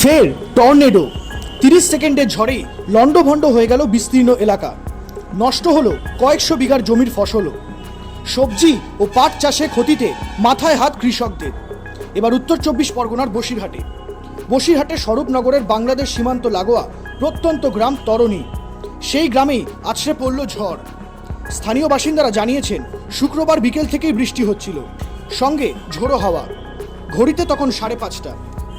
ফের টর্নেডো। তিরিশ সেকেন্ডের ঝড়ে লণ্ডভণ্ড হয়ে গেল বিস্তীর্ণ এলাকা। নষ্ট হলো কয়েকশো বিঘার জমির ফসলও। সবজি ও পাট চাষে ক্ষতিতে মাথায় হাত কৃষকদের। এবার উত্তর চব্বিশ পরগনার বসিরহাটে। বসিরহাটে স্বরূপনগরের বাংলাদেশ সীমান্ত লাগোয়া প্রত্যন্ত গ্রাম তরণী। সেই গ্রামেই আছড়ে পড়ল ঝড়। স্থানীয় বাসিন্দারা জানিয়েছেন, শুক্রবার বিকেল থেকেই বৃষ্টি হচ্ছিল। সঙ্গে ঝোড়ো হাওয়া। ঘড়িতে তখন সাড়ে পাঁচটা।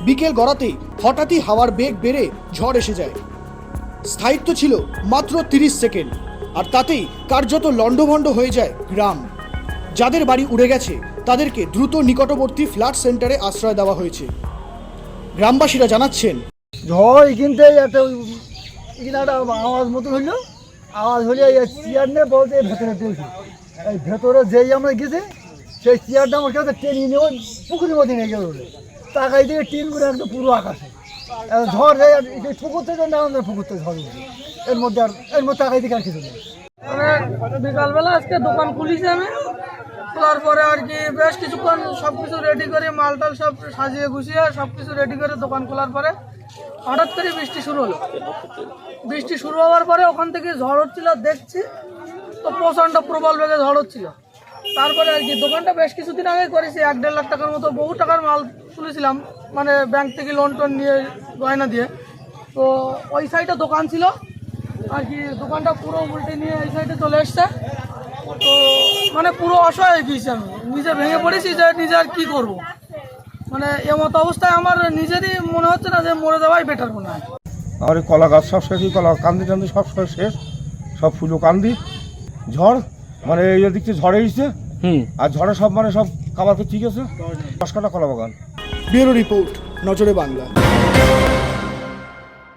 বিকেল গড়াতেই হঠাৎই হাওয়ার বেগ বেড়ে ঝড় এসে যায়। স্থায়িত্ব ছিল মাত্র তিরিশ সেকেন্ড, আর তাতেই কার্যত লণ্ডভণ্ড হয়ে যায় গ্রাম। যাদের বাড়ি উড়ে গেছে, তাদেরকে দ্রুত নিকটবর্তী ফ্ল্যাট সেন্টারে আশ্রয় দেওয়া হয়েছে। গ্রামবাসীরা জানাচ্ছেন, ঝড় কিনতে একটা আওয়াজ মতো হইল। আওয়াজ হলে চেয়ার নিয়ে বলতে ভেতরে দিয়েছি এই ভেতরে যেই আমরা গেছি, সেই চেয়ারটা আমার কাছে টেনে নিয়ে পুকুরের মধ্যে নিয়ে গেল। তাকাই দিয়ে টিন করে একদম পুরো আকাশে। ঝড় যায় এই পুকুর থেকে না আমাদের পুকুর থেকে ঝড় উঠবে। এর মধ্যে আর এর মধ্যে তাকাই দিকে আর কিছু নেই। বিকালবেলা আজকে দোকান খুলিছি আমি। খোলার পরে আর কি বেশ কিছুক্ষণ সব কিছু রেডি করে মাল টাল সব সাজিয়ে গুছিয়ে সব কিছু রেডি করে দোকান খোলার পরে হঠাৎ করে বৃষ্টি শুরু হলো। বৃষ্টি শুরু হওয়ার পরে ওখান থেকে ঝড় হচ্ছিল দেখছি তো প্রচণ্ড প্রবল বেগে ঝড় হচ্ছিল। তারপরে আর কি, দোকানটা বেশ কিছুদিন আগে করেছি, এক দেড় লাখ টাকার মতো, বহু টাকার মাল তুলেছিলাম মানে ব্যাংক থেকে লোন টোন নিয়ে গয়না দিয়ে। তো ওই সাইডে দোকান ছিল, আর কি দোকানটা পুরো উল্টে নিয়ে এই সাইডে চলে এসছে। তো মানে পুরো অসহায় হয়ে গিয়েছি আমি, নিজে ভেঙে পড়েছি যে নিজে আর কী করব? মানে এমত অবস্থায় আমার নিজেরই মনে হচ্ছে না যে মরে যাওয়াই বেটার মনে হয়। এই কলা গাছ সব শেষ, এই কলা কান্দি টান্দি সব শেষ সব ফুলো কান্দি। ঝড় মানে এই দিক থেকে ঝড়ে হুম। আর ঝড়ে সব মানে সব খাবার ঠিক আছে? দশ কাটা কলা বাগান। ব্যুরো রিপোর্ট নজরে বাংলা।